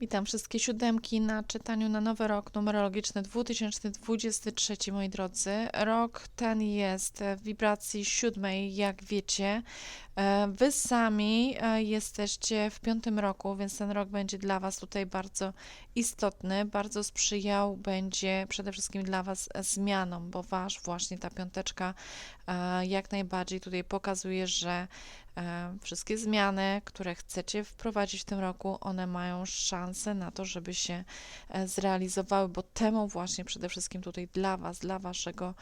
Witam wszystkie siódemki na czytaniu na nowy rok numerologiczny 2023, moi drodzy. Rok ten jest w wibracji siódmej, jak wiecie. E, Wy sami e, jesteście w piątym roku, więc ten rok będzie dla Was tutaj bardzo istotny, bardzo sprzyjał będzie przede wszystkim dla Was zmianom, bo Wasz właśnie ta piąteczka e, jak najbardziej tutaj pokazuje, że wszystkie zmiany, które chcecie wprowadzić w tym roku, one mają szansę na to, żeby się zrealizowały, bo temu właśnie przede wszystkim tutaj dla Was, dla Waszego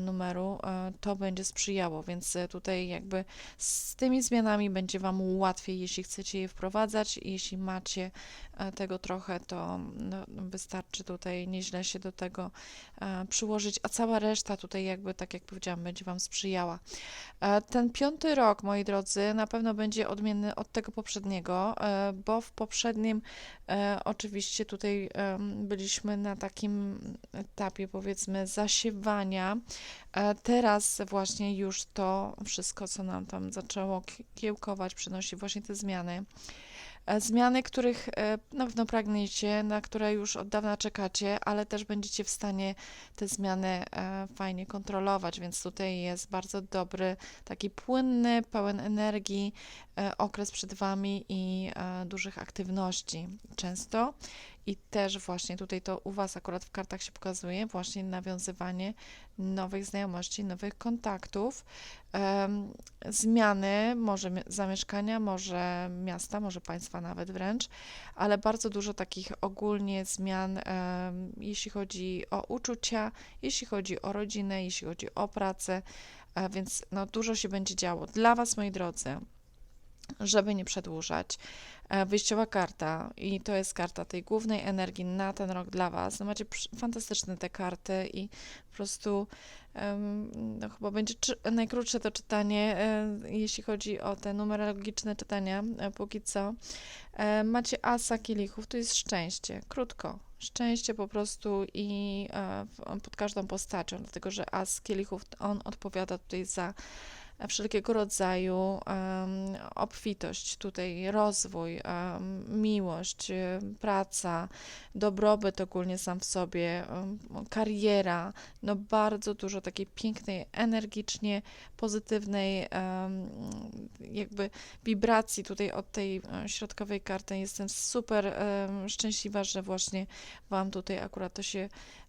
numeru to będzie sprzyjało, więc tutaj jakby z tymi zmianami będzie Wam łatwiej, jeśli chcecie je wprowadzać. Jeśli macie e, tego trochę, to no, wystarczy tutaj nieźle się do tego e, przyłożyć, a cała reszta tutaj jakby, tak jak powiedziałam, będzie Wam sprzyjała. E, ten piąty rok, moi drodzy, na pewno będzie odmienny od tego poprzedniego, bo w poprzednim oczywiście tutaj byliśmy na takim etapie, powiedzmy, zasiewania. Teraz właśnie już to wszystko, co nam tam zaczęło kiełkować, przynosi właśnie te zmiany. E, zmiany, których e, na pewno pragniecie, na które już od dawna czekacie, ale też będziecie w stanie te zmiany e, fajnie kontrolować, więc tutaj jest bardzo dobry, taki płynny, pełen energii okres przed Wami i dużych aktywności. Często i też właśnie tutaj to u Was akurat w kartach się pokazuje, właśnie nawiązywanie nowych znajomości, nowych kontaktów, um, zmiany, może zamieszkania, może miasta, może państwa nawet wręcz, ale bardzo dużo takich ogólnie zmian, um, jeśli chodzi o uczucia, jeśli chodzi o rodzinę, jeśli chodzi o pracę, um, więc no, dużo się będzie działo. Dla Was, moi drodzy, żeby nie przedłużać. E, wyjściowa karta i to jest karta tej głównej energii na ten rok dla Was. No macie fantastyczne te karty i po prostu no chyba będzie najkrótsze to czytanie, e, jeśli chodzi o te numerologiczne czytania e, póki co. Macie asa kielichów, to jest szczęście, krótko, szczęście po prostu i pod każdą postacią, dlatego że as kielichów, on odpowiada tutaj za wszelkiego rodzaju obfitość, tutaj rozwój, miłość, praca, dobrobyt ogólnie sam w sobie, kariera, no bardzo dużo takiej pięknej, energicznie pozytywnej jakby wibracji tutaj od tej e, środkowej karty. Jestem super szczęśliwa, że właśnie Wam tutaj akurat to się E,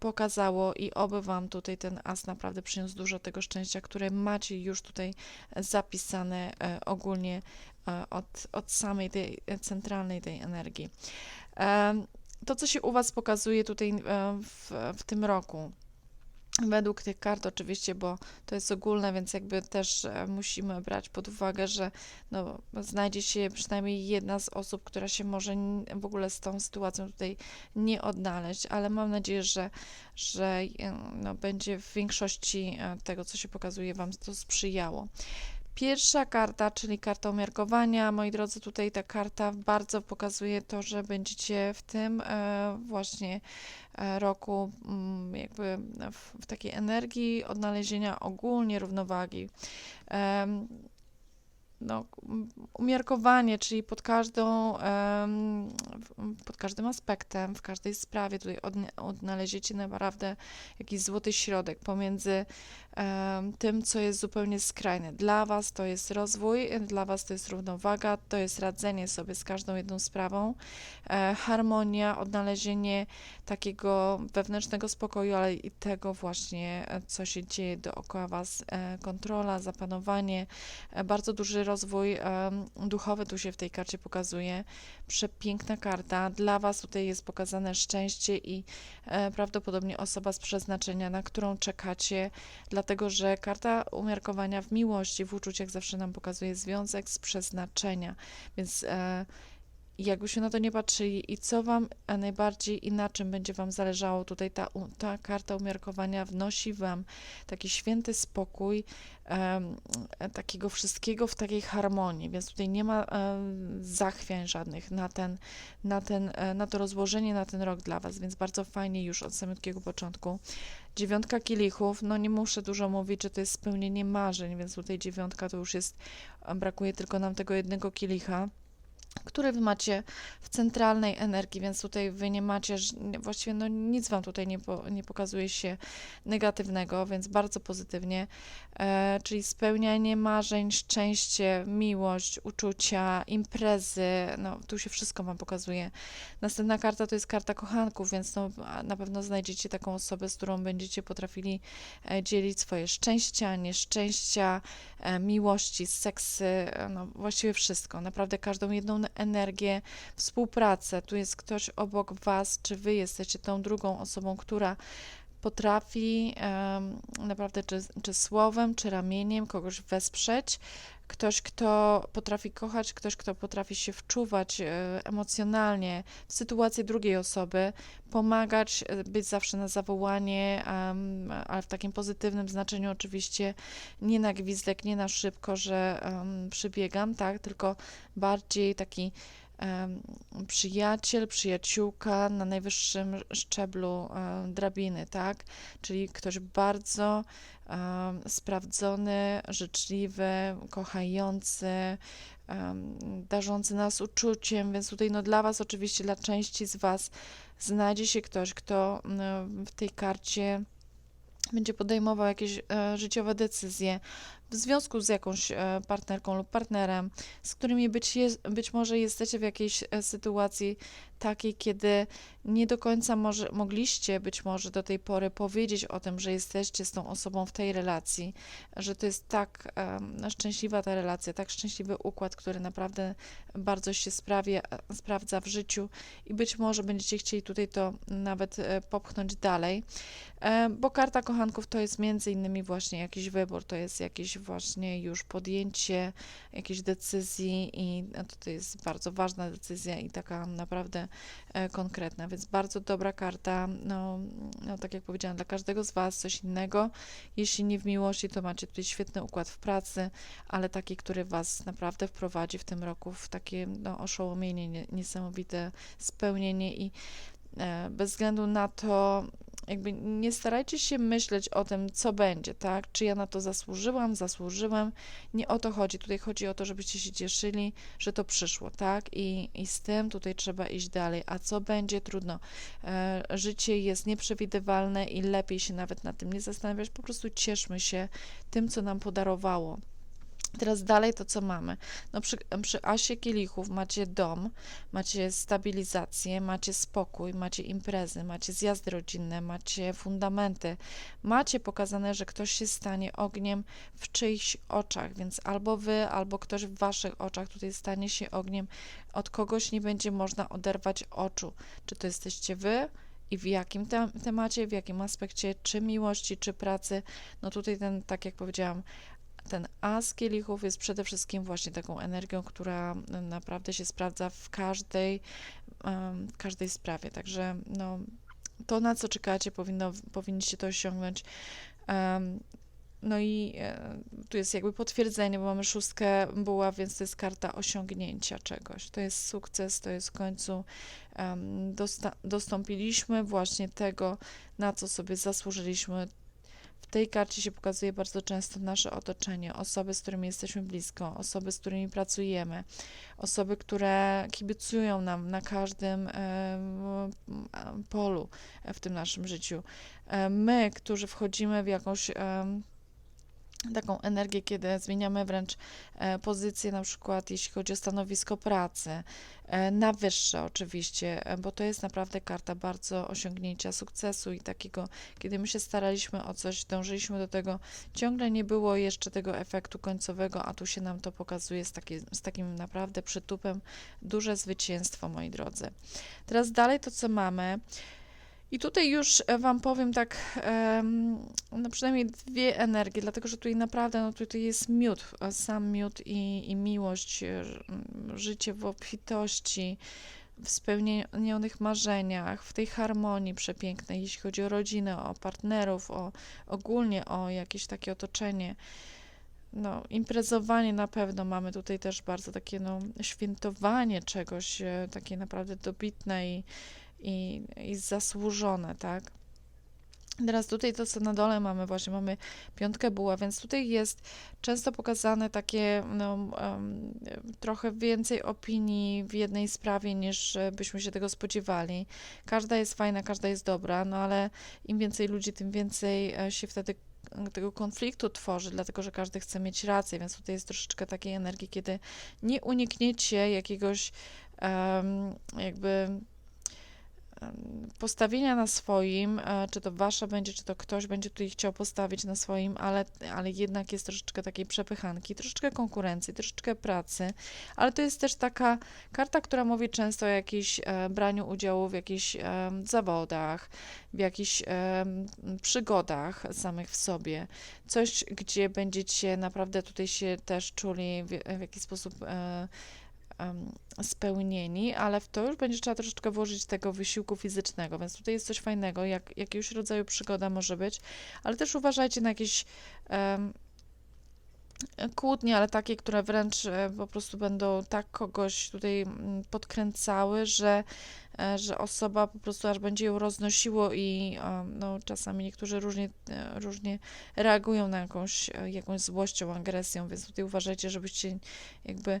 pokazało i oby Wam tutaj ten as naprawdę przyniósł dużo tego szczęścia, które macie już tutaj zapisane e, ogólnie e, od, od samej tej centralnej tej energii. To, co się u Was pokazuje tutaj w, w tym roku, według tych kart oczywiście, bo to jest ogólne, więc jakby też e, musimy brać pod uwagę, że no, znajdzie się przynajmniej jedna z osób, która się może w ogóle z tą sytuacją tutaj nie odnaleźć, ale mam nadzieję, że, że e, no, będzie w większości e, tego, co się pokazuje, Wam to sprzyjało. Pierwsza karta, czyli karta umiarkowania. Moi drodzy, tutaj ta karta bardzo pokazuje to, że będziecie w tym e, właśnie e, roku mm, jakby w takiej energii odnalezienia ogólnie równowagi no, umiarkowanie, czyli pod każdą, pod każdym aspektem, w każdej sprawie tutaj odnaleziecie naprawdę jakiś złoty środek pomiędzy tym, co jest zupełnie skrajne. Dla Was to jest rozwój, dla Was to jest równowaga, to jest radzenie sobie z każdą jedną sprawą, e, harmonia, odnalezienie takiego wewnętrznego spokoju, ale i tego właśnie, e, co się dzieje dookoła Was, e, kontrola, zapanowanie, bardzo duży rozwój duchowy tu się w tej karcie pokazuje. Przepiękna karta. Dla Was tutaj jest pokazane szczęście i prawdopodobnie osoba z przeznaczenia, na którą czekacie, dla dlatego że karta umiarkowania w miłości, w uczuciach zawsze nam pokazuje związek z przeznaczenia, więc e, jakbyśmy na to nie patrzyli i co Wam najbardziej i na czym będzie Wam zależało, tutaj ta, ta karta umiarkowania wnosi Wam taki święty spokój, takiego wszystkiego w takiej harmonii, więc tutaj nie ma e, zachwiań żadnych na, ten, na, ten, e, na to rozłożenie na ten rok dla Was, więc bardzo fajnie już od samego początku. Dziewiątka kielichów, no nie muszę dużo mówić, że to jest spełnienie marzeń, więc tutaj dziewiątka to już jest, brakuje tylko nam tego jednego kielicha który wy macie w centralnej energii, więc tutaj wy nie macie, właściwie no nic wam tutaj nie, po, nie pokazuje się negatywnego, więc bardzo pozytywnie, e, czyli spełnianie marzeń, szczęście, miłość, uczucia, imprezy, no tu się wszystko wam pokazuje. Następna karta to jest karta kochanków, więc no, na pewno znajdziecie taką osobę, z którą będziecie potrafili e, dzielić swoje szczęścia, nieszczęścia, e, miłości, seksy, e, no właściwie wszystko. Naprawdę każdą jedną energię, współpracę. Tu jest ktoś obok was, czy wy jesteście tą drugą osobą, która potrafi em, naprawdę czy, czy słowem, czy ramieniem kogoś wesprzeć. Ktoś, kto potrafi kochać, ktoś, kto potrafi się wczuwać e, emocjonalnie w sytuację drugiej osoby, pomagać, e, być zawsze na zawołanie, ale w takim pozytywnym znaczeniu oczywiście, nie na gwizdek, nie na szybko, że przybiegam, tak, tylko bardziej taki przyjaciel, przyjaciółka na najwyższym szczeblu drabiny, tak? Czyli ktoś bardzo sprawdzony, życzliwy, kochający, darzący nas uczuciem, więc tutaj no dla Was oczywiście, dla części z Was znajdzie się ktoś, kto w tej karcie będzie podejmował jakieś e, życiowe decyzje w związku z jakąś e, partnerką lub partnerem, z którymi być, jest, być może jesteście w jakiejś e, sytuacji takiej, kiedy nie do końca może, mogliście być może do tej pory powiedzieć o tym, że jesteście z tą osobą w tej relacji, że to jest tak em, szczęśliwa ta relacja, tak szczęśliwy układ, który naprawdę bardzo się sprawia, sprawdza w życiu i być może będziecie chcieli tutaj to nawet e, popchnąć dalej. E, Bo karta kochanków to jest między innymi właśnie jakiś wybór, to jest jakieś właśnie już podjęcie jakiejś decyzji i to, to jest bardzo ważna decyzja i taka naprawdę e, konkretna, więc bardzo dobra karta, no, no tak jak powiedziałam, dla każdego z Was coś innego. Jeśli nie w miłości, to macie tutaj świetny układ w pracy, ale taki, który Was naprawdę wprowadzi w tym roku w takie no, oszołomienie, nie, niesamowite spełnienie i e, bez względu na to, jakby nie starajcie się myśleć o tym, co będzie, tak? Czy ja na to zasłużyłam, zasłużyłem. Nie o to chodzi. Tutaj chodzi o to, żebyście się cieszyli, że to przyszło, tak? I, i z tym tutaj trzeba iść dalej. A co będzie, trudno. E, życie jest nieprzewidywalne i lepiej się nawet nad tym nie zastanawiać. Po prostu cieszmy się tym, co nam podarowało. Teraz dalej to, co mamy. No przy, przy asie kielichów macie dom, macie stabilizację, macie spokój, macie imprezy, macie zjazdy rodzinne, macie fundamenty. Macie pokazane, że ktoś się stanie ogniem w czyichś oczach, więc albo wy, albo ktoś w waszych oczach tutaj stanie się ogniem. Od kogoś nie będzie można oderwać oczu. Czy to jesteście wy? I w jakim te temacie, w jakim aspekcie, czy miłości, czy pracy. No tutaj ten, tak jak powiedziałam, ten as kielichów jest przede wszystkim właśnie taką energią, która naprawdę się sprawdza w każdej, w każdej sprawie. Także no, to, na co czekacie, powinno, powinniście to osiągnąć. No i e, tu jest jakby potwierdzenie, bo mamy szóstkę buław, więc to jest karta osiągnięcia czegoś. To jest sukces, to jest w końcu dostąpiliśmy właśnie tego, na co sobie zasłużyliśmy. Tej karcie się pokazuje bardzo często nasze otoczenie, osoby, z którymi jesteśmy blisko, osoby, z którymi pracujemy, osoby, które kibicują nam na każdym polu w tym naszym życiu. E, My, którzy wchodzimy w jakąś taką energię, kiedy zmieniamy wręcz e, pozycję, na przykład jeśli chodzi o stanowisko pracy, e, na wyższe oczywiście, e, bo to jest naprawdę karta bardzo osiągnięcia sukcesu i takiego, kiedy my się staraliśmy o coś, dążyliśmy do tego, ciągle nie było jeszcze tego efektu końcowego, a tu się nam to pokazuje z, taki, z takim naprawdę przytupem, duże zwycięstwo, moi drodzy. Teraz dalej to, co mamy. I tutaj już e, Wam powiem tak, no przynajmniej dwie energie, dlatego że tutaj naprawdę, no tutaj jest miód, a sam miód i, i miłość, e, życie w obfitości, w spełnionych marzeniach, w tej harmonii przepięknej, jeśli chodzi o rodzinę, o partnerów, o ogólnie o jakieś takie otoczenie. No, imprezowanie na pewno mamy tutaj też bardzo takie, no, świętowanie czegoś, e, takie naprawdę dobitne i, i, i zasłużone, tak? Teraz tutaj to, co na dole mamy, właśnie mamy piątkę buła, więc tutaj jest często pokazane takie no, em, trochę więcej opinii w jednej sprawie, niż e, byśmy się tego spodziewali. Każda jest fajna, każda jest dobra, no ale im więcej ludzi, tym więcej e, się wtedy tego konfliktu tworzy, dlatego że każdy chce mieć rację, więc tutaj jest troszeczkę takiej energii, kiedy nie unikniecie jakiegoś em, jakby postawienia na swoim, e, czy to wasza będzie, czy to ktoś będzie tutaj chciał postawić na swoim, ale, ale jednak jest troszeczkę takiej przepychanki, troszeczkę konkurencji, troszeczkę pracy, ale to jest też taka karta, która mówi często o jakimś e, braniu udziału w jakichś e, zawodach, w jakichś przygodach samych w sobie. Coś, gdzie będziecie naprawdę tutaj się też czuli w, w jakiś sposób spełnieni, ale w to już będzie trzeba troszeczkę włożyć tego wysiłku fizycznego, więc tutaj jest coś fajnego, jak, jakiegoś rodzaju przygoda może być, ale też uważajcie na jakieś em, kłótnie, ale takie, które wręcz e, po prostu będą tak kogoś tutaj podkręcały, że, e, że osoba po prostu aż będzie ją roznosiło i e, no, czasami niektórzy różnie, różnie reagują na jakąś, jakąś złością, agresją, więc tutaj uważajcie, żebyście jakby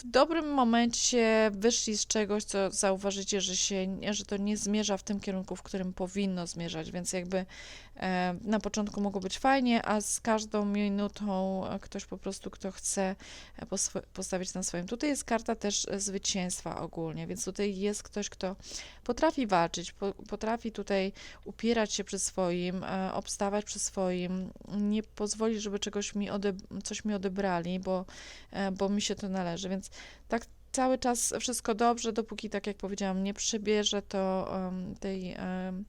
w dobrym momencie wyszli z czegoś, co zauważycie, że się, że to nie zmierza w tym kierunku, w którym powinno zmierzać, więc jakby e, na początku mogło być fajnie, a z każdą minutą e, ktoś po prostu, kto chce e, postawić na swoim. Tutaj jest karta też zwycięstwa ogólnie, więc tutaj jest ktoś, kto potrafi walczyć, po, potrafi tutaj upierać się przy swoim, e, obstawać przy swoim, nie pozwolić, żeby czegoś mi ode, coś mi odebrali, bo, e, bo mi się to należy, więc tak cały czas wszystko dobrze, dopóki, tak jak powiedziałam, nie przebierze to em, tej, em,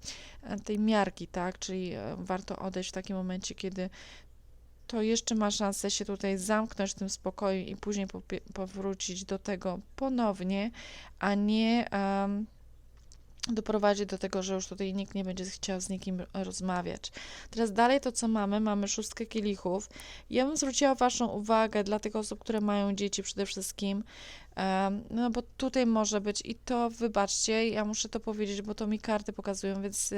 tej miarki, tak, czyli e, warto odejść w takim momencie, kiedy to jeszcze ma szansę się tutaj zamknąć w tym spokoju i później powrócić do tego ponownie, a nie em, doprowadzi do tego, że już tutaj nikt nie będzie chciał z nikim rozmawiać. Teraz dalej to, co mamy, mamy szóstkę kielichów. Ja bym zwróciła Waszą uwagę dla tych osób, które mają dzieci przede wszystkim, no bo tutaj może być i to, wybaczcie, ja muszę to powiedzieć, bo to mi karty pokazują, więc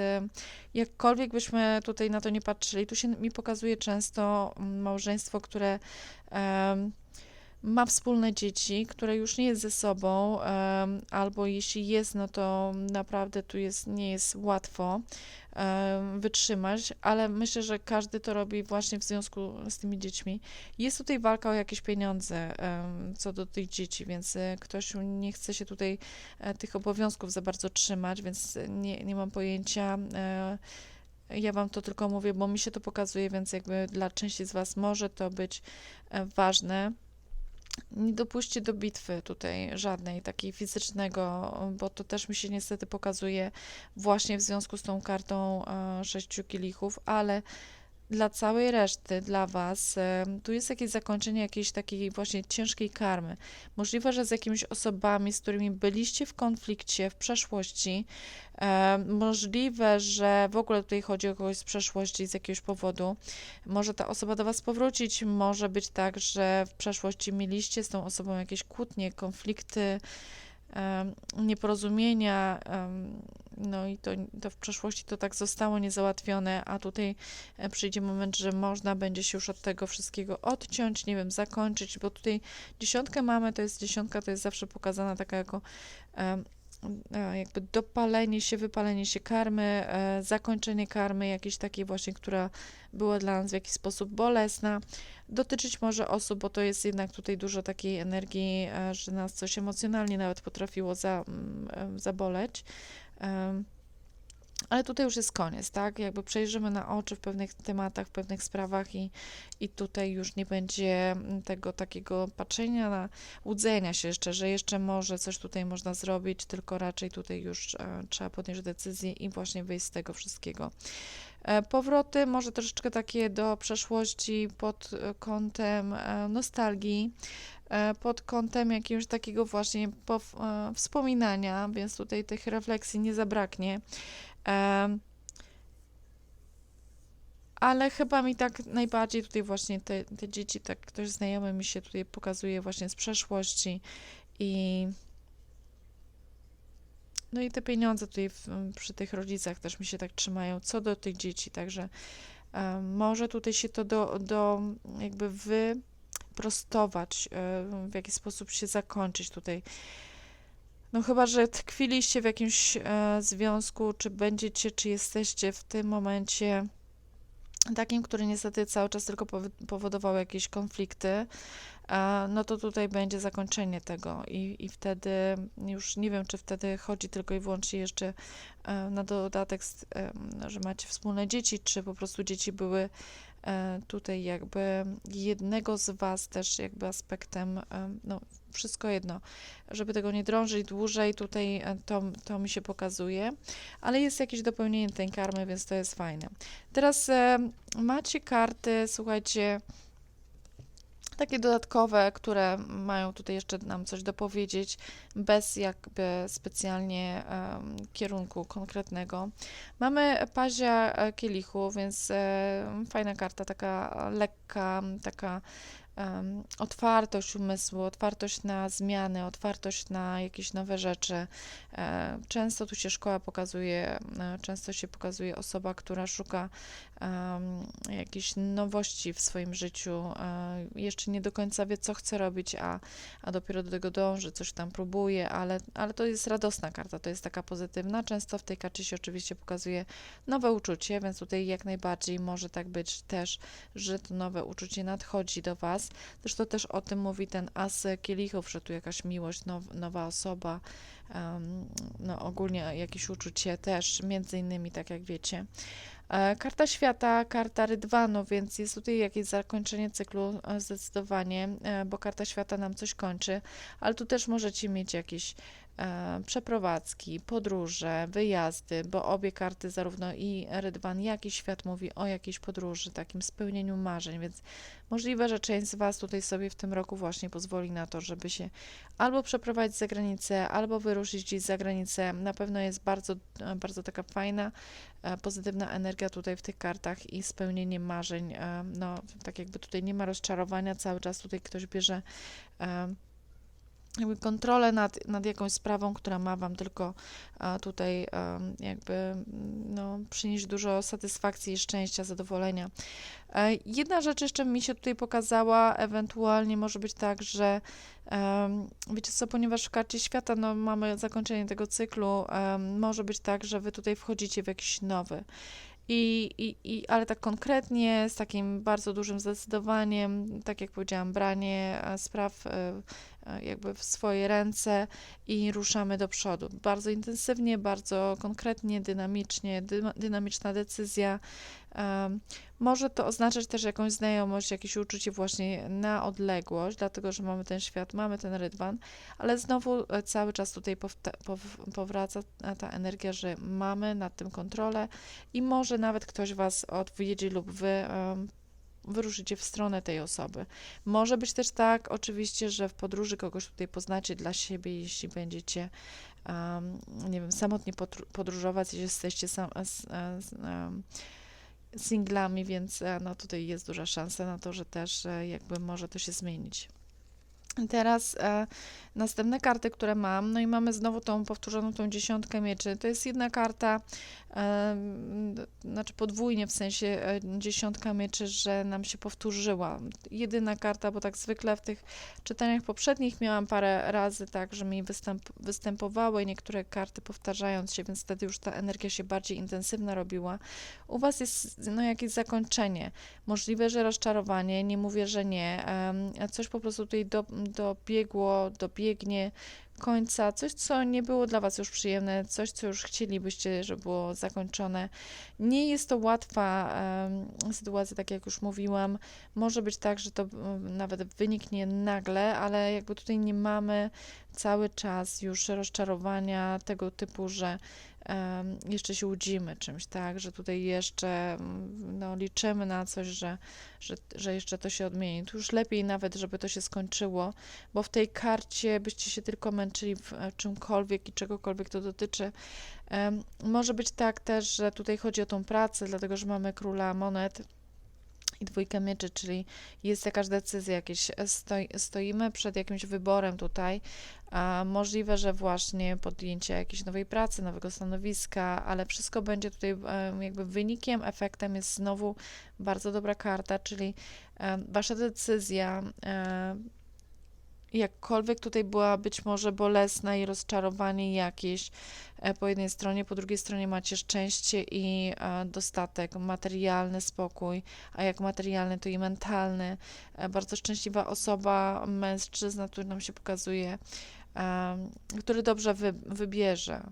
jakkolwiek byśmy tutaj na to nie patrzyli, tu się mi pokazuje często małżeństwo, które ma wspólne dzieci, które już nie jest ze sobą, albo jeśli jest, no to naprawdę tu jest, nie jest łatwo wytrzymać, ale myślę, że każdy to robi właśnie w związku z tymi dziećmi. Jest tutaj walka o jakieś pieniądze co do tych dzieci, więc e, ktoś nie chce się tutaj e, tych obowiązków za bardzo trzymać, więc nie, nie mam pojęcia. e, ja Wam to tylko mówię, bo mi się to pokazuje, więc jakby dla części z Was może to być ważne. Nie dopuśćcie do bitwy tutaj żadnej takiej fizycznego, bo to też mi się niestety pokazuje właśnie w związku z tą kartą e, sześciu kielichów, ale dla całej reszty, dla Was, tu jest jakieś zakończenie jakiejś takiej właśnie ciężkiej karmy. Możliwe, że z jakimiś osobami, z którymi byliście w konflikcie w przeszłości, możliwe, że w ogóle tutaj chodzi o kogoś z przeszłości z jakiegoś powodu. Może ta osoba do Was powrócić, może być tak, że w przeszłości mieliście z tą osobą jakieś kłótnie, konflikty, nieporozumienia, no i to, to w przeszłości to tak zostało niezałatwione, a tutaj e, przyjdzie moment, że można będzie się już od tego wszystkiego odciąć, nie wiem, zakończyć, bo tutaj dziesiątkę mamy, to jest dziesiątka, to jest zawsze pokazana taka jako e, jakby dopalenie się, wypalenie się karmy, e, zakończenie karmy jakiejś takiej właśnie, która była dla nas w jakiś sposób bolesna. Dotyczyć może osób, bo to jest jednak tutaj dużo takiej energii, e, że nas coś emocjonalnie nawet potrafiło za, mm, e, zaboleć. Ale tutaj już jest koniec, tak? Jakby przejrzymy na oczy w pewnych tematach, w pewnych sprawach i, i tutaj już nie będzie mm, tego takiego patrzenia na, łudzenia się jeszcze, że jeszcze może coś tutaj można zrobić, tylko raczej tutaj już e, trzeba podjąć decyzję i właśnie wyjść z tego wszystkiego. E, Powroty może troszeczkę takie do przeszłości pod e, kątem e, nostalgii, e, pod kątem jakiegoś takiego właśnie e, wspominania, więc tutaj tych refleksji nie zabraknie. Ale chyba mi tak najbardziej tutaj właśnie te, te dzieci, tak ktoś znajomy mi się tutaj pokazuje właśnie z przeszłości i no i te pieniądze tutaj w, przy tych rodzicach też mi się tak trzymają, co do tych dzieci, także może tutaj się to do, do jakby wyprostować, e, w jaki sposób się zakończyć tutaj. No chyba, że tkwiliście w jakimś e, związku, czy będziecie, czy jesteście w tym momencie takim, który niestety cały czas tylko powodował jakieś konflikty, no to tutaj będzie zakończenie tego i, i wtedy już nie wiem, czy wtedy chodzi tylko i wyłącznie jeszcze e, na dodatek, że macie wspólne dzieci, czy po prostu dzieci były e, tutaj jakby jednego z Was też jakby aspektem, no wszystko jedno, żeby tego nie drążyć dłużej, tutaj e, to, to mi się pokazuje, ale jest jakieś dopełnienie tej karmy, więc to jest fajne. Teraz macie karty, słuchajcie, takie dodatkowe, które mają tutaj jeszcze nam coś dopowiedzieć, bez jakby specjalnie kierunku konkretnego. Mamy pazia e, kielichu, więc um, fajna karta, taka lekka, taka um, otwartość umysłu, otwartość na zmiany, otwartość na jakieś nowe rzeczy. E, często tu się szkoła pokazuje, e, często się pokazuje osoba, która szuka um, jakichś nowości w swoim życiu, e, jeszcze nie do końca wie, co chce robić, a, a dopiero do tego dąży, coś tam próbuje, ale, ale to jest radosna karta, to jest taka pozytywna. Często w tej karcie się oczywiście pokazuje nowe uczucie, więc tutaj jak najbardziej może tak być też, że to nowe uczucie nadchodzi do Was. Zresztą też o tym mówi ten as kielichów, że tu jakaś miłość, now, nowa osoba, um, no ogólnie jakieś uczucie też, między innymi, tak jak wiecie. E, karta świata, karta rydwanu, więc jest tutaj jakieś zakończenie cyklu e, zdecydowanie, e, bo karta świata nam coś kończy, ale tu też możecie mieć jakieś przeprowadzki, podróże, wyjazdy, bo obie karty, zarówno i Rydwan, jak i Świat mówi o jakiejś podróży, takim spełnieniu marzeń, więc możliwe, że część z Was tutaj sobie w tym roku właśnie pozwoli na to, żeby się albo przeprowadzić za granicę, albo wyruszyć gdzieś za granicę. Na pewno jest bardzo, bardzo taka fajna, e, pozytywna energia tutaj w tych kartach i spełnienie marzeń. E, no, tak jakby tutaj nie ma rozczarowania, cały czas tutaj ktoś bierze jakby kontrolę nad, nad jakąś sprawą, która ma Wam tylko tutaj jakby no, przynieść dużo satysfakcji, szczęścia, zadowolenia. E, jedna rzecz jeszcze mi się tutaj pokazała, ewentualnie może być tak, że wiecie co, ponieważ w karcie świata no, mamy zakończenie tego cyklu, może być tak, że Wy tutaj wchodzicie w jakiś nowy. I, i, i, ale tak konkretnie, z takim bardzo dużym zdecydowaniem, tak jak powiedziałam, branie e, spraw e, e, jakby w swoje ręce i ruszamy do przodu. Bardzo intensywnie, bardzo konkretnie, dynamicznie, dynamiczna decyzja. Może to oznaczać też jakąś znajomość, jakieś uczucie właśnie na odległość, dlatego że mamy ten świat, mamy ten rydwan, ale znowu cały czas tutaj powraca ta energia, że mamy nad tym kontrolę i może nawet ktoś Was odwiedzi lub Wy wyruszycie w stronę tej osoby. Może być też tak, oczywiście, że w podróży kogoś tutaj poznacie dla siebie, jeśli będziecie, um, nie wiem, samotnie podróżować, jeśli jesteście sam, um, singlami, więc e, no tutaj jest duża szansa na to, że też e, jakby może to się zmienić. Teraz e, następne karty, które mam, no i mamy znowu tą powtórzoną tą dziesiątkę mieczy. To jest jedna karta, e, znaczy podwójnie w sensie e, dziesiątka mieczy, że nam się powtórzyła. Jedyna karta, bo tak zwykle w tych czytaniach poprzednich miałam parę razy tak, że mi występ, występowały niektóre karty powtarzając się, więc wtedy już ta energia się bardziej intensywna robiła. U Was jest no jakieś zakończenie. Możliwe, że rozczarowanie, nie mówię, że nie. E, coś po prostu tutaj do dobiegło, dobiegnie końca, coś, co nie było dla Was już przyjemne, coś, co już chcielibyście, żeby było zakończone. Nie jest to łatwa um, sytuacja, tak jak już mówiłam. Może być tak, że to um, nawet wyniknie nagle, ale jakby tutaj nie mamy cały czas już rozczarowania tego typu, że jeszcze się łudzimy czymś, tak, że tutaj jeszcze mm, no, liczymy na coś, że, że, że jeszcze to się odmieni. Tu już lepiej nawet, żeby to się skończyło, bo w tej karcie byście się tylko męczyli w e, czymkolwiek i czegokolwiek to dotyczy. Może być tak też, że tutaj chodzi o tą pracę, dlatego że mamy króla monet i dwójkę mieczy, czyli jest jakaś decyzja, jakieś stoi, stoimy przed jakimś wyborem tutaj, a możliwe, że właśnie podjęcie jakiejś nowej pracy, nowego stanowiska, ale wszystko będzie tutaj jakby wynikiem, efektem jest znowu bardzo dobra karta, czyli wasza decyzja, jakkolwiek tutaj była być może bolesna i rozczarowanie jakieś e, po jednej stronie, po drugiej stronie macie szczęście i e, dostatek, materialny spokój, a jak materialny, to i mentalny. E, Bardzo szczęśliwa osoba, mężczyzna, który nam się pokazuje, który dobrze wy, wybierze.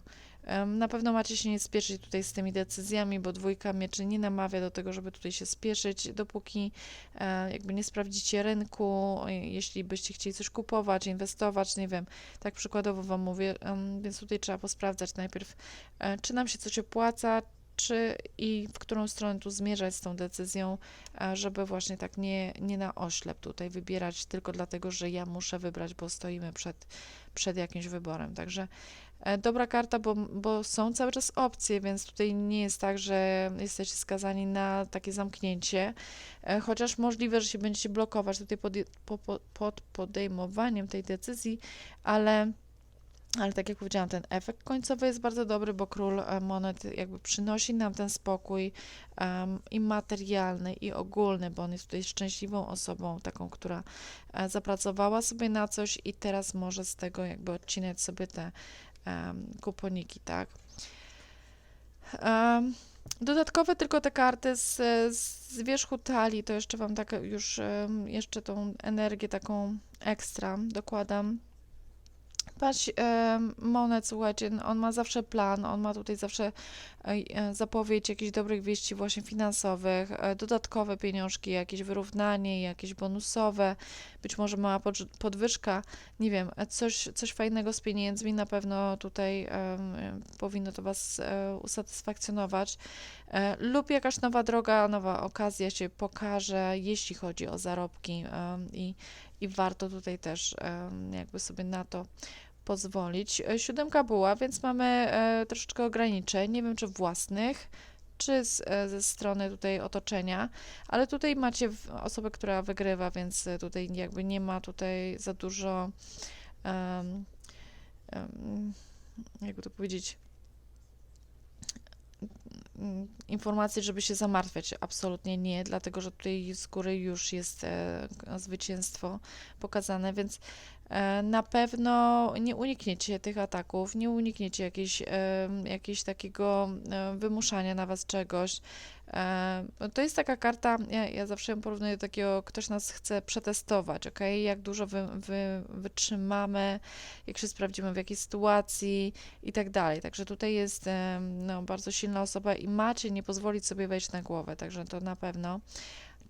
Na pewno macie się nie spieszyć tutaj z tymi decyzjami, bo dwójka mieczy nie namawia do tego, żeby tutaj się spieszyć, dopóki e, jakby nie sprawdzicie rynku, jeśli byście chcieli coś kupować, inwestować, nie wiem, tak przykładowo Wam mówię, więc tutaj trzeba posprawdzać najpierw, e, czy nam się coś opłaca, czy i w którą stronę tu zmierzać z tą decyzją, e, żeby właśnie tak nie, nie na oślep tutaj wybierać tylko dlatego, że ja muszę wybrać, bo stoimy przed, przed jakimś wyborem. Także e, dobra karta, bo, bo są cały czas opcje, więc tutaj nie jest tak, że jesteście skazani na takie zamknięcie, e, chociaż możliwe, że się będziecie blokować tutaj pod, po, po, pod podejmowaniem tej decyzji, ale ale tak jak powiedziałam, ten efekt końcowy jest bardzo dobry, bo król e, monet jakby przynosi nam ten spokój em, i materialny, i ogólny, bo on jest tutaj szczęśliwą osobą, taką, która e, zapracowała sobie na coś i teraz może z tego jakby odcinać sobie te em, kuponiki, tak? Em, dodatkowe tylko te karty z, z wierzchu talii, to jeszcze Wam tak już jeszcze tą energię taką ekstra dokładam. Patrz, Monet, słuchajcie, on ma zawsze plan, on ma tutaj zawsze e, e, zapowiedź jakichś dobrych wieści właśnie finansowych, e, dodatkowe pieniążki, jakieś wyrównanie, jakieś bonusowe, być może mała podwyżka, nie wiem, coś, coś fajnego z pieniędzmi, na pewno tutaj powinno to Was usatysfakcjonować, lub jakaś nowa droga, nowa okazja się pokaże, jeśli chodzi o zarobki i, i warto tutaj też jakby sobie na to pozwolić. E, Siódemka była, więc mamy e, troszeczkę ograniczeń, nie wiem czy własnych, czy z, e, ze strony tutaj otoczenia, ale tutaj macie osobę, która wygrywa, więc tutaj jakby nie ma tutaj za dużo, em, em, jakby to powiedzieć, informacji, żeby się zamartwiać. Absolutnie nie, dlatego że tutaj z góry już jest e, zwycięstwo pokazane, więc e, na pewno nie unikniecie tych ataków, nie unikniecie jakiejś, jakiegoś takiego e, wymuszania na was czegoś. E, to jest taka karta, ja, ja zawsze ją porównuję do takiego, ktoś nas chce przetestować, ok? Jak dużo wy, wy, wytrzymamy, jak się sprawdzimy w jakiej sytuacji i tak dalej. Także tutaj jest no, bardzo silna osoba i macie nie pozwolić sobie wejść na głowę, także to na pewno,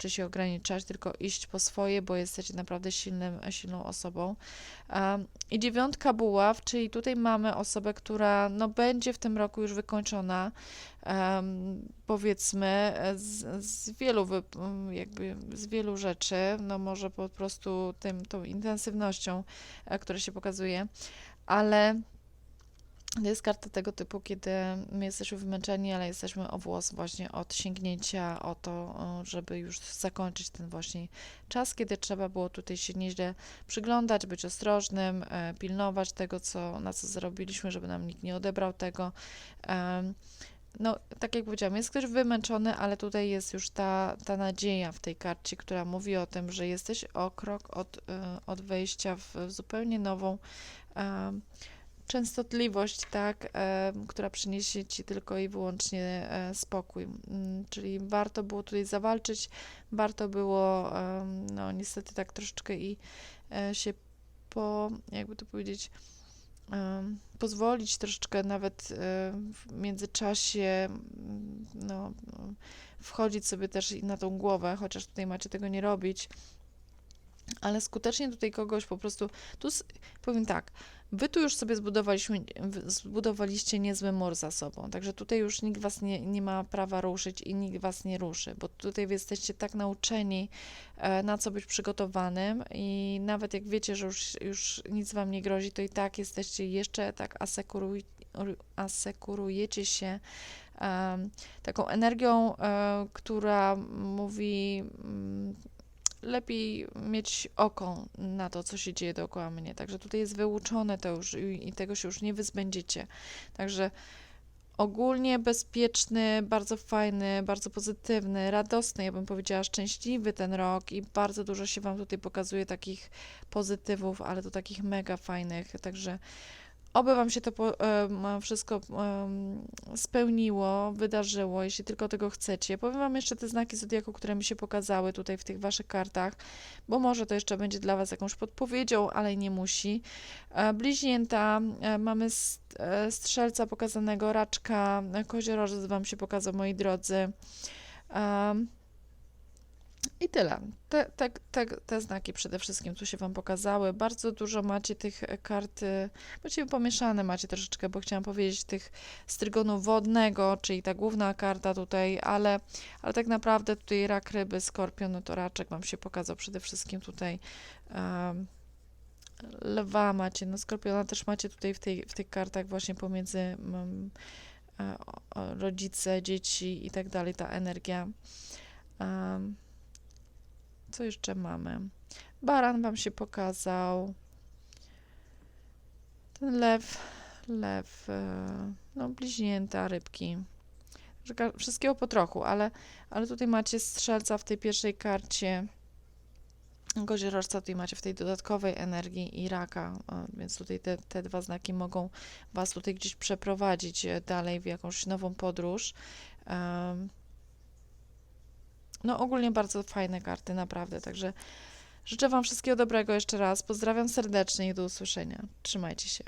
czy się ograniczać, tylko iść po swoje, bo jesteście naprawdę silnym, silną osobą. I dziewiątka buław, czyli tutaj mamy osobę, która no, będzie w tym roku już wykończona, powiedzmy, z, z wielu jakby z wielu rzeczy, no może po prostu tym, tą intensywnością, e, która się pokazuje, ale to jest karta tego typu, kiedy my jesteśmy wymęczeni, ale jesteśmy o włos właśnie od sięgnięcia, o to, żeby już zakończyć ten właśnie czas, kiedy trzeba było tutaj się nieźle przyglądać, być ostrożnym, e, pilnować tego, co, na co zarobiliśmy, żeby nam nikt nie odebrał tego. No, tak jak powiedziałam, jest ktoś wymęczony, ale tutaj jest już ta, ta nadzieja w tej karcie, która mówi o tym, że jesteś o krok od, e, od wejścia w, zupełnie nową częstotliwość, tak, która przyniesie ci tylko i wyłącznie e, spokój. Mm, Czyli warto było tutaj zawalczyć, warto było, no niestety tak troszeczkę i e, się po, jakby to powiedzieć, pozwolić troszeczkę nawet e, w międzyczasie, mm, no, wchodzić sobie też na tą głowę, chociaż tutaj macie tego nie robić, ale skutecznie tutaj kogoś po prostu, tu powiem tak, wy tu już sobie zbudowaliście niezły mur za sobą, także tutaj już nikt was nie, nie ma prawa ruszyć i nikt was nie ruszy, bo tutaj wy jesteście tak nauczeni, e, na co być przygotowanym i nawet jak wiecie, że już, już nic wam nie grozi, to i tak jesteście jeszcze tak asekuruj, asekurujecie się taką energią, e, która mówi mm, lepiej mieć oko na to, co się dzieje dookoła mnie. Także tutaj jest wyuczone to już i, tego się już nie wyzbędziecie. Także ogólnie bezpieczny, bardzo fajny, bardzo pozytywny, radosny, ja bym powiedziała szczęśliwy ten rok i bardzo dużo się Wam tutaj pokazuje takich pozytywów, ale to takich mega fajnych, także oby Wam się to po, em, wszystko em, spełniło, wydarzyło, jeśli tylko tego chcecie. Powiem Wam jeszcze te znaki zodiaku, które mi się pokazały tutaj w tych Waszych kartach, bo może to jeszcze będzie dla Was jakąś podpowiedzią, ale nie musi. E, Bliźnięta, e, mamy s- e, strzelca pokazanego, raczka, e, koziorożec Wam się pokazał, moi drodzy. Em, I tyle. Te, te, te, te znaki przede wszystkim tu się Wam pokazały. Bardzo dużo macie tych e, kart, e, właściwie pomieszane macie troszeczkę, bo chciałam powiedzieć tych strygonu wodnego, czyli ta główna karta tutaj, ale, ale tak naprawdę tutaj rak, ryby, skorpion, no to raczek Wam się pokazał przede wszystkim tutaj. em, lwa macie, no skorpiona też macie tutaj w, tej, w tych kartach właśnie pomiędzy o, rodzice, dzieci i tak dalej, ta energia. Em, co jeszcze mamy? Baran Wam się pokazał. Ten lew, lew, e, no bliźnięta, rybki. Wszystkiego po trochu, ale, ale tutaj macie strzelca w tej pierwszej karcie. Koziorożca tutaj macie w tej dodatkowej energii i raka, e, więc tutaj te, te dwa znaki mogą Was tutaj gdzieś przeprowadzić e, dalej w jakąś nową podróż. Em, No ogólnie bardzo fajne karty, naprawdę, także życzę Wam wszystkiego dobrego jeszcze raz. Pozdrawiam serdecznie i do usłyszenia. Trzymajcie się.